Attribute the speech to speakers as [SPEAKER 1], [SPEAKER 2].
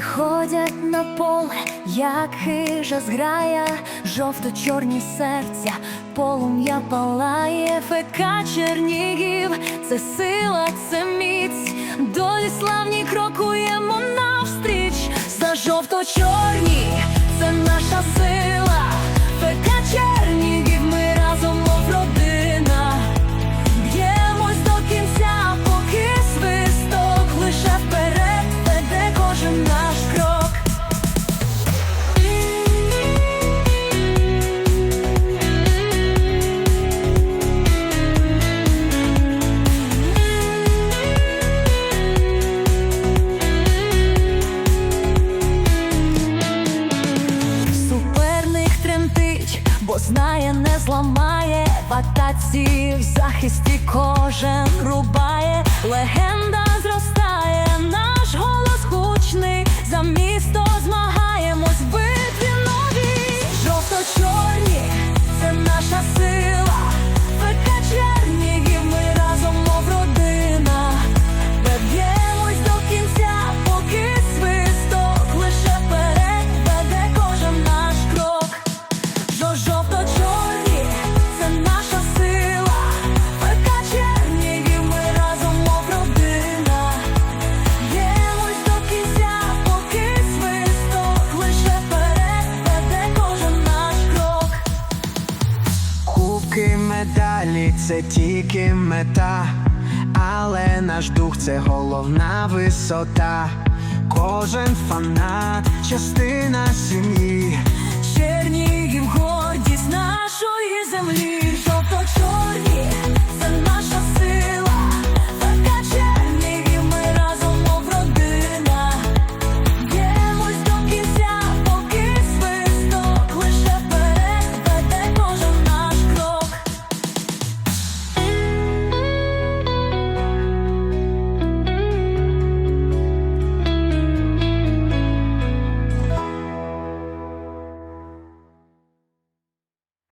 [SPEAKER 1] Виходять на поле, як хижа зграя, жовто-чорні серця, полум'я палає, ФК Чернігів, це сила, це міць, долі славні крокуємо навстріч, за жовто-чорні, це наша сила, бо знає, не зламає. В атаці, в захисті кожен рубає, легенда
[SPEAKER 2] медалі це тільки мета, але наш дух це головна висота. Кожен фанат, частина сім'ї.